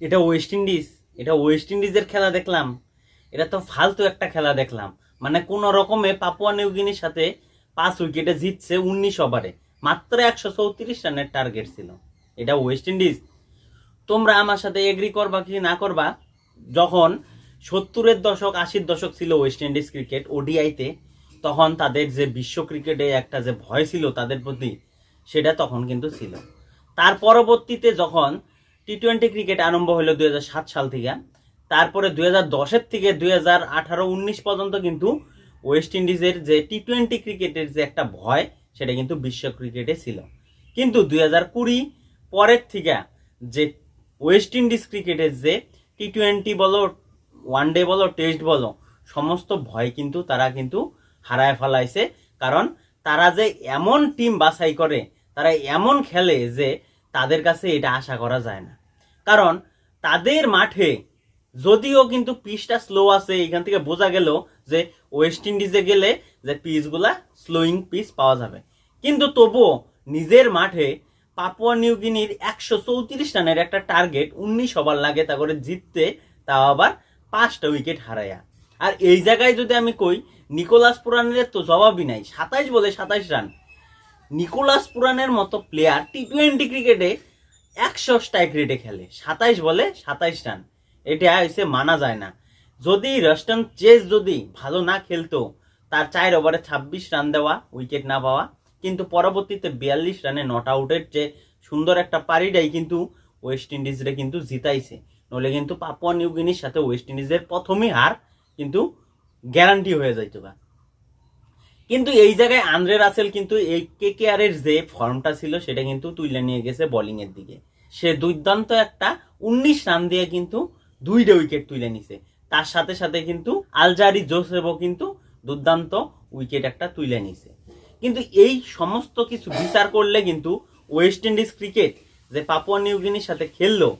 এটা West Indies এটা West ইন্ডিজের খেলা দেখলাম। এটা তো ফালতু একটা খেলা দেখলাম। মানে কোন রকমে পাপুয়া নিউগিনির সাথে পাঁচ উইকেটে জিতছে উনিশ ওভারে মাত্র একশো চৌত্রিশ রানের টার্গেট ছিল। এটা ওয়েস্ট ইন্ডিজ তোমরা আমার সাথে এগ্রি করবা কি না করবা? যখন সত্তরের দশক, আশির দশক ছিল ওয়েস্ট ইন্ডিজ ক্রিকেট ওডিআইতে তখন তাদের যে বিশ্ব ক্রিকেটে একটা যে ভয় ছিল তাদের প্রতি, সেটা তখন কিন্তু ছিল। তার পরবর্তীতে যখন টি টোয়েন্টি ক্রিকেট আরম্ভ হলো দু হাজার সাত সাল থেকে। তারপরে দু হাজার দশের থেকে দুই হাজার আঠারো উনিশ পর্যন্ত কিন্তু ওয়েস্ট ইন্ডিজের যে টি টোয়েন্টি ক্রিকেটের যে একটা ভয়, সেটা কিন্তু বিশ্ব ক্রিকেটে ছিল। কিন্তু দুই হাজার কুড়ি পরের থেকে যে ওয়েস্ট ইন্ডিজ ক্রিকেটের যে টি টোয়েন্টি বলো ওয়ান ডে বলো টেস্ট বলো, সমস্ত ভয় কিন্তু তারা কিন্তু হারায় ফেলাইছে। কারণ তারা যে এমন টিম বাছাই করে, তারা এমন খেলে যে তাদের কাছে এটা আশা করা যায় না। কারণ তাদের মাঠে যদিও কিন্তু পিচটা স্লো আছে, এখান থেকে বোঝা গেল যে ওয়েস্ট ইন্ডিজে গেলে যে পিচগুলা স্লোয়িং পিচ পাওয়া যাবে। কিন্তু তবুও নিজের মাঠে পাপুয়া নিউগিনির একশো চৌত্রিশ রানের একটা টার্গেট উনিশ ওভার লাগে তা করে জিততে, তাও আবার পাঁচটা উইকেট হারায়া। আর এই জায়গায় যদি আমি কই, নিকোলাস পুরানের তো জবাবই নাই। সাতাইশ বলে সাতাইশ রান। নিকোলাস পুরানের মতো প্লেয়ার টি টোয়েন্টি ক্রিকেটে একশো স্ট্রাইক রেটে খেলে। সাতাইশ বলে সাতাইশ রান। এটা হচ্ছে মানা যায় না। যদি রস্টন চেস যদি ভালো না খেলতো, তার চার ওভারে ছাব্বিশ রান দেওয়া উইকেট না পাওয়া, কিন্তু পরবর্তীতে বিয়াল্লিশ রানে নট আউটের যে সুন্দর একটা পারিটাই কিন্তু ওয়েস্ট ইন্ডিজরে কিন্তু জিতাইছে। নলে কিন্তু পাপুয়া নিউগিনির সাথে ওয়েস্ট ইন্ডিজের প্রথমই হার কিন্তু গ্যারান্টি হয়ে যাইতো বা। কিন্তু এই জায়গায় আন্দ্রে রাসেল কিন্তু এই কেকেআর এর যে ফর্মটা ছিল, সেটা কিন্তু তুলে নিয়ে গেছে বোলিং এর দিকে। সে দুর্দান্ত একটা উনিশ রান দিয়ে কিন্তু দুইটা উইকেট তুলে নিছে। তার সাথে সাথে কিন্তু আলজারি জোসেফও কিন্তু দুর্দান্ত উইকেট একটা তুলে নিছে। কিন্তু এই সমস্ত কিছু বিচার করলে কিন্তু ওয়েস্ট ইন্ডিজ ক্রিকেট যে পাপুয়া নিউগিনির সাথে খেললো,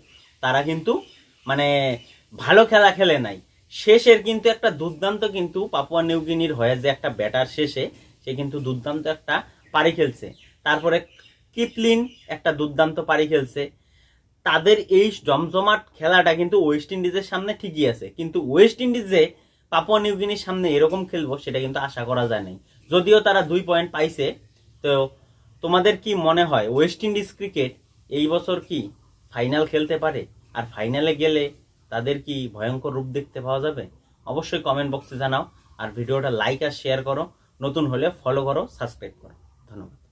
তারা কিন্তু মানে ভালো খেলা খেলে নাই। শেষের কিন্তু একটা দুর্দান্ত কিন্তু পাপুয়া নিউগিনির হয়ে যে একটা ব্যাটার শেষে, সে কিন্তু দুর্দান্ত একটা পারি খেলছে। তারপরে কিপলিন একটা দুর্দান্ত পারি খেলছে। তাদের এই জমজমাট খেলাটা কিন্তু ওয়েস্ট ইন্ডিজের সামনে ঠিকই আছে। কিন্তু ওয়েস্ট ইন্ডিজে পাপুয়া নিউগিনির সামনে এরকম খেলব সেটা কিন্তু আশা করা যায় নাই। যদিও তারা দুই পয়েন্ট পাইছে, তো তোমাদের কি মনে হয়, ওয়েস্ট ইন্ডিজ ক্রিকেট এই বছর কি ফাইনাল খেলতে পারে? আর ফাইনালে গেলে তাদের কি ভয়ঙ্কর রূপ দেখতে পাওয়া যাবে? অবশ্যই কমেন্ট বক্সে জানাও। আর ভিডিওটা লাইক আর শেয়ার করো। নতুন হলে ফলো করো সাবস্ক্রাইব করো। ধন্যবাদ।